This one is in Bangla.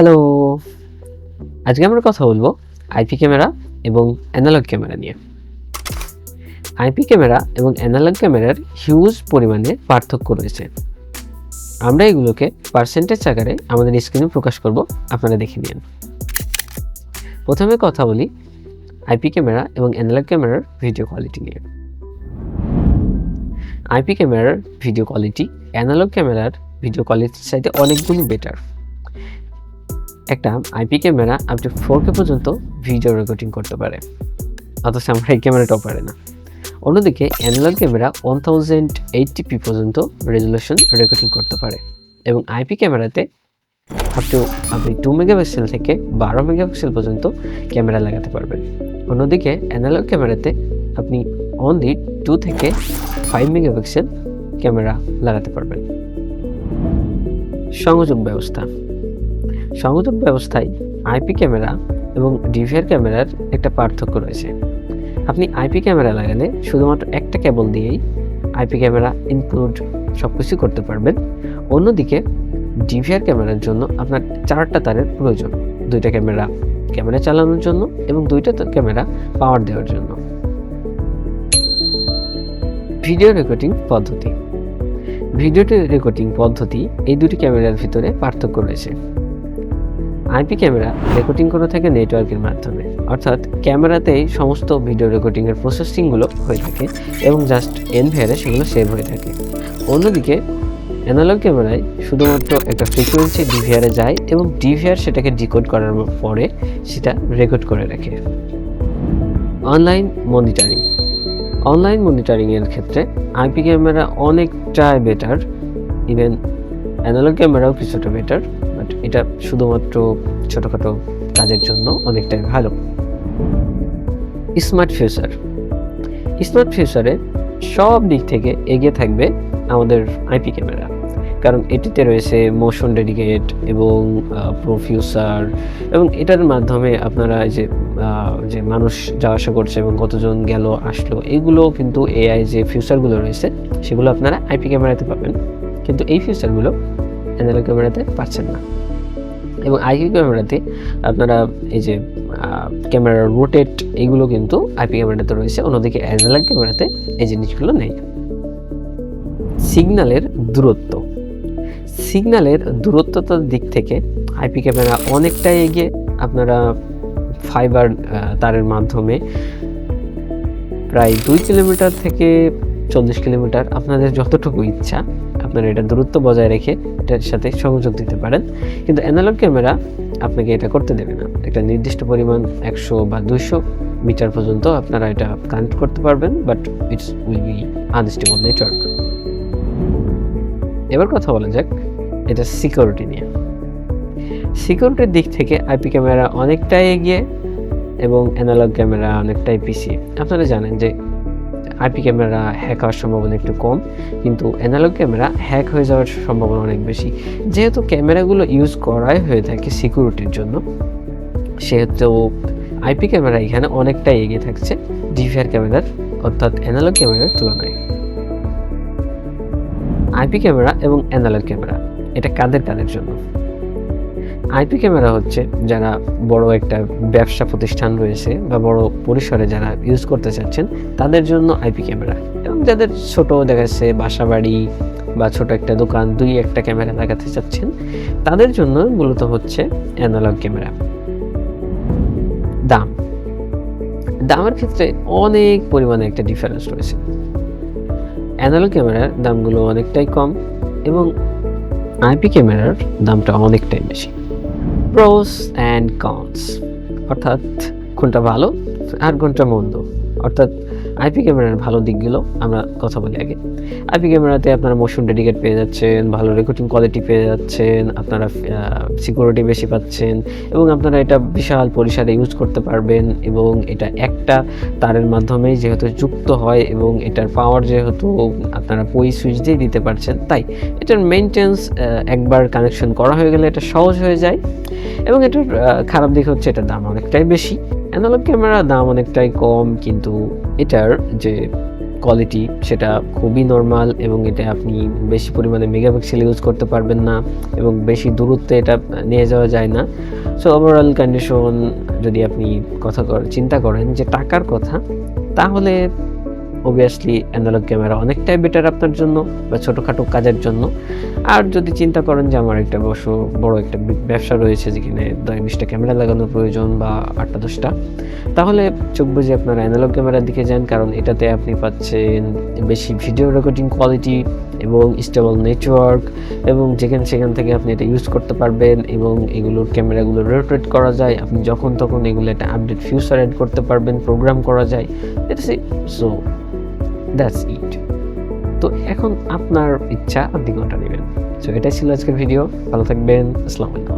হ্যালো আজকে আমরা কথা বলব আইপি ক্যামেরা এবং অ্যানালগ ক্যামেরা নিয়ে। আইপি ক্যামেরা এবং অ্যানালগ ক্যামেরার হিউজ পরিমাণে পার্থক্য রয়েছে। আমরা এগুলোকে পার্সেন্টেজ আকারে আমাদের স্ক্রিনে প্রকাশ করব, আপনারা দেখে নিন। প্রথমে কথা বলি আইপি ক্যামেরা এবং অ্যানালগ ক্যামেরার ভিডিও কোয়ালিটি নিয়ে। আইপি ক্যামেরার ভিডিও কোয়ালিটি অ্যানালগ ক্যামেরার ভিডিও কোয়ালিটির চাইতে অনেক গুণ বেটার একটা IP camera up to four K পর্যন্ত ভিডিও রেকর্ডিং করতে পারে। অথচ আমরা এই ক্যামেরাটাও পারে না। অন্যদিকে analogue camera one thousand eighty p পর্যন্ত রেজুলেশন রেকর্ডিং করতে পারে। এবং আইপি ক্যামেরাতে আপ টু আপনি টু মেগাপিক্সেল থেকে বারো মেগাপিক্সেল পর্যন্ত ক্যামেরা লাগাতে পারবেন অন্যদিকে অ্যানালগ ক্যামেরাতে আপনি অনলি টু থেকে ফাইভ মেগাপিক্সেল ক্যামেরা লাগাতে পারবেন। সংযোগ ব্যবস্থা। সংযোগ ব্যবস্থায় আইপি ক্যামেরা এবং ডিভিআর ক্যামেরার একটা পার্থক্য রয়েছে। আপনি আইপি ক্যামেরা লাগালে শুধুমাত্র একটা কেবল দিয়েই আইপি ক্যামেরা ইনক্লুড সব কিছু করতে পারবেন। অন্যদিকে ডিভিআর ক্যামেরার জন্য আপনার চারটা তারের প্রয়োজন, দুইটা ক্যামেরা ক্যামেরা চালানোর জন্য এবং দুইটা ক্যামেরা পাওয়ার দেওয়ার জন্য। ভিডিও রেকর্ডিং পদ্ধতি। ভিডিও রেকর্ডিং পদ্ধতি এই দুটি ক্যামেরার ভিতরে পার্থক্য রয়েছে। আইপি ক্যামেরা রেকর্ডিং করে থাকে নেটওয়ার্কের মাধ্যমে। অর্থাৎ ক্যামেরাতেই সমস্ত ভিডিও রেকর্ডিংয়ের প্রসেসিংগুলো হয়ে থাকে এবং জাস্ট এন এনভিআরে সেগুলো সেভ হয়ে থাকে। অন্যদিকে, অ্যানালগ ক্যামেরায় শুধুমাত্র একটা ফ্রিকোয়েন্সি ডিভিআরে যায় এবং ডিভিআর সেটাকে ডিকোড করার পরে সেটা রেকর্ড করে রাখে। Online monitoring. অনলাইন মনিটরিংয়ের ক্ষেত্রে আইপি ক্যামেরা অনেকটাই বেটার, ইভেন অ্যানালগ ক্যামেরাও কিছুটা বেটার বাট এটা শুধুমাত্র ছোটোখাটো কাজের জন্য অনেকটাই ভালো। স্মার্ট ফিউচার স্মার্ট ফিউচারে সব দিক থেকে এগিয়ে থাকবে আমাদের আইপি ক্যামেরা কারণ এটিতে রয়েছে মোশন ডেডিকেট এবং প্রো ফিউচার এবং এটার মাধ্যমে আপনারা যে যে মানুষ যাওয়া আসা করছে এবং কতজন গেল, আসলো, এগুলো কিন্তু এআই যে ফিউচারগুলো রয়েছে, সেগুলো আপনারা আইপি ক্যামেরাতে পাবেন। কিন্তু এই ফিউচারগুলো অ্যানালগ ক্যামেরাতে পাচ্ছেন না। এবং আইপি ক্যামেরাতে আপনারা এই যে ক্যামেরার রোটেট এইগুলো কিন্তু আইপি ক্যামেরাতে রয়েছে, অন্যদিকে অ্যানালগ ক্যামেরাতে এই জিনিসগুলো নেই। সিগন্যালের দূরত্ব। সিগন্যালের দূরত্বতার দিক থেকে আইপি ক্যামেরা অনেকটাই এগিয়ে আপনারা ফাইবার তারের মাধ্যমে প্রায় দুই কিলোমিটার থেকে চল্লিশ কিলোমিটার আপনাদের যতটুকু ইচ্ছা আপনারা এটা দূরত্ব বজায় রেখে এটার সাথে সংযোগ দিতে পারেন। কিন্তু অ্যানালগ ক্যামেরা আপনাকে এটা করতে দেবে না। একটা নির্দিষ্ট পরিমাণ একশো বা দুইশো মিটার পর্যন্ত আপনারা এটা কানেক্ট করতে পারবেন but it's will be unstable network এবার কথা বলা যাক এটা সিকিউরিটি নিয়ে। সিকিউরিটির দিক থেকে আইপি ক্যামেরা অনেকটাই এগিয়ে এবং অ্যানালগ ক্যামেরা অনেকটাই পিছিয়ে। আপনারা জানেন যে আইপি ক্যামেরা হ্যাক হওয়ার সম্ভাবনা একটু কম, কিন্তু অ্যানালগ ক্যামেরা হ্যাক হয়ে যাওয়ার সম্ভাবনা অনেক বেশি। যেহেতু ক্যামেরাগুলো ইউজ করাই হয়ে থাকে সিকিউরিটির জন্য, সেহেতু আইপি ক্যামেরা এখানে অনেকটাই এগিয়ে থাকছে ডিভিআর ক্যামেরার অর্থাৎ অ্যানালগ ক্যামেরার তুলনায়। আইপি ক্যামেরা এবং অ্যানালগ ক্যামেরা, এটা কাদের কাদের জন্য? আইপি ক্যামেরা হচ্ছে যারা বড় একটা ব্যবসা প্রতিষ্ঠান রয়েছে বা বড় পরিসরে যারা ইউজ করতে চাচ্ছেন, তাদের জন্য আইপি ক্যামেরা। এবং যাদের ছোট দেখা যাচ্ছে বাসা বাড়ি বা ছোট একটা দোকান, দুই একটা ক্যামেরা লাগাতে চাচ্ছেন, তাদের জন্য মূলত হচ্ছে অ্যানালগ ক্যামেরা। দাম। দামের ক্ষেত্রে অনেক পরিমাণে একটা ডিফারেন্স রয়েছে। অ্যানালগ ক্যামেরার দামগুলো অনেকটাই কম এবং আইপি ক্যামেরার দামটা অনেকটাই বেশি। প্রোস অ্যান্ড কনস অর্থাৎ কোনটা ভালো আর কোনটা মন্দ? অর্থাৎ আইপি ক্যামেরার ভালো দিকগুলো আমরা কথা বলি আগে। আইপি ক্যামেরাতে আপনারা মোশন ডেডিকেট পেয়ে যাচ্ছেন, ভালো রেকর্ডিং কোয়ালিটি পেয়ে যাচ্ছেন, আপনারা সিকিউরিটি বেশি পাচ্ছেন এবং আপনারা এটা বিশাল পরিসরে ইউজ করতে পারবেন এবং এটা একটা তারের মাধ্যমেই যেহেতু যুক্ত হয় এবং এটার পাওয়ার যেহেতু আপনারা পই সুইচ দিয়ে দিতে পারছেন, তাই এটার মেনটেন্স একবার কানেকশন করা হয়ে গেলে এটা সহজ হয়ে যায় এবং এটার খারাপ দিক হচ্ছে এটার দাম অনেকটাই বেশি। অ্যানালগ ক্যামেরার দাম অনেকটাই কম, কিন্তু এটার যে কোয়ালিটি সেটা খুবই নর্মাল এবং এটা আপনি বেশি পরিমাণে মেগাপিক্সেল ইউজ করতে পারবেন না এবং বেশি দূরত্বে এটা নিয়ে যাওয়া যায় না। সো ওভারঅল কন্ডিশন যদি আপনি কথা চিন্তা করেন যে টাকার কথা, তাহলে অবভিয়াসলি অ্যানালগ ক্যামেরা অনেকটাই বেটার আপনার জন্য বা ছোটোখাটো কাজের জন্য। আর যদি চিন্তা করেন যে আমার একটা বড় বড় একটা ব্যবসা রয়েছে যেখানে দশ বিশটা ক্যামেরা লাগানোর প্রয়োজন বা আটটা দশটা, তাহলে চোখ বুঝে আপনার অ্যানালগ ক্যামেরার দিকে যান, কারণ এটাতে আপনি পাচ্ছেন বেশি ভিডিও রেকর্ডিং কোয়ালিটি এবং স্টেবল নেটওয়ার্ক এবং যেখানে, সেখান থেকে আপনি এটা ইউজ করতে পারবেন এবং এগুলোর ক্যামেরাগুলো রোটেট করা যায়। আপনি যখন, তখন এগুলো একটা আপডেট ফিউচার অ্যাড করতে পারবেন প্রোগ্রাম করা যায়। সো দ্যাটস ইট তো এখন আপনার ইচ্ছা, আপনি কোনটা নেবেন। সো এটাই ছিল আজকের ভিডিও ভালো থাকবেন। আসসালামু আলাইকুম।